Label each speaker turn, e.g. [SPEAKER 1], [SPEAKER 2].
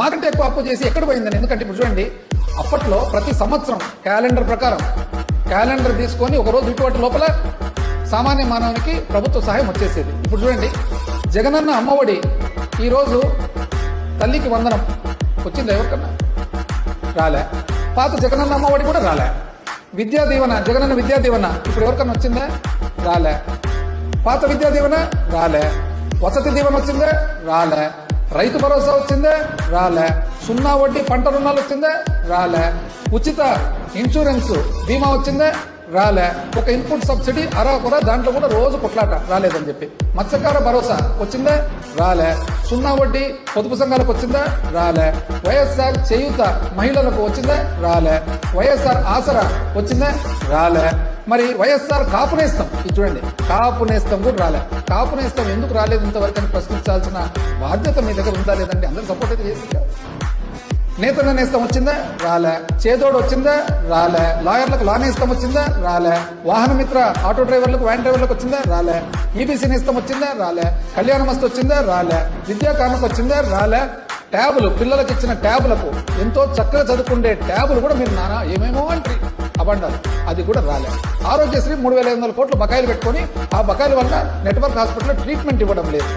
[SPEAKER 1] మాకంటే ఎక్కువ అప్పు చేసి ఎక్కడ పోయిందని? ఎందుకంటే ఇప్పుడు చూడండి అప్పట్లో ప్రతి సంవత్సరం క్యాలెండర్ ప్రకారం క్యాలెండర్ తీసుకొని ఒక రోజు ఇటువంటి లోపల సామాన్య మానవునికి ప్రభుత్వ సహాయం వచ్చేసేది. ఇప్పుడు చూడండి జగనన్న అమ్మఒడి ఈరోజు తల్లికి వందనం. వచ్చింది ఎవరికన్నా? రాలే. పాత జగనన్న అమ్మఒడి కూడా రాలే. విద్యా దీవెన జగనన్న విద్యా దీవెన ఇప్పుడు ఎవరికన్నా వచ్చిందా? రాలే. పాత విద్యా దీవెన? రాలే. వసతి దీవెన వచ్చిందా? రాలే. రైతు భరోసా వచ్చిందే? రాలే. సున్నా వడ్డీ పంట రుణాలు వచ్చిందా? రాలే. ఉచిత ఇన్సూరెన్స్ బీమా వచ్చిందా? రాలే. ఒక ఇన్పుట్ సబ్సిడీ అరా కూడా దాంట్లో కూడా రోజు కొట్లాట రాలేదని చెప్పి. మత్స్యకార భరోసా వచ్చిందే? రాలే. సున్నా వడ్డీ పొదుపు సంఘాలకు వచ్చిందా? రాలే. వైఎస్ఆర్ చేయూత మహిళలకు వచ్చిందే? రాలే. వైఎస్ఆర్ ఆసరా వచ్చిందే? రాలే. మరి వైఎస్ఆర్ కాపు నేస్తం ఇది చూడండి. కాపు నేస్తం కూడా రాలే. కాపు నేస్తం ఎందుకు రాలేదు ఇంతవరకు అని ప్రశ్నించాల్సిన బాధ్యత మీ దగ్గర ఉందా లేదండి అందరూ సపోర్ట్ అయితే చేసి నేతన్న నేస్తం వచ్చిందా? రాలే. చేదోడు వచ్చిందా? రాలే. లాయర్లకు లా నేస్తం వచ్చిందా? రాలే. వాహనమిత్ర ఆటో డ్రైవర్లకు వ్యాన్ డ్రైవర్లకు వచ్చిందా? రాలే. ఈబీసీ నేస్తం వచ్చిందా? రాలే. కళ్యాణ మస్తు వచ్చిందా? రాలే. విద్యా వచ్చిందా? రాలే. ట్యాబులు పిల్లలకు ఇచ్చిన ట్యాబులకు ఎంతో చక్కగా చదువుకుండే ట్యాబులు కూడా మీరు నానా ఏమేమో అంటారు. అబండారు అది కూడా రాలే ఆరోగ్యశ్రీ మూడు వేల ఐదు వందల కోట్లు బకాయిలు పెట్టుకొని ఆ బకాయిల వల్ల నెట్వర్క్ హాస్పిటల్లో ట్రీట్మెంట్ ఇవ్వడం లేదు.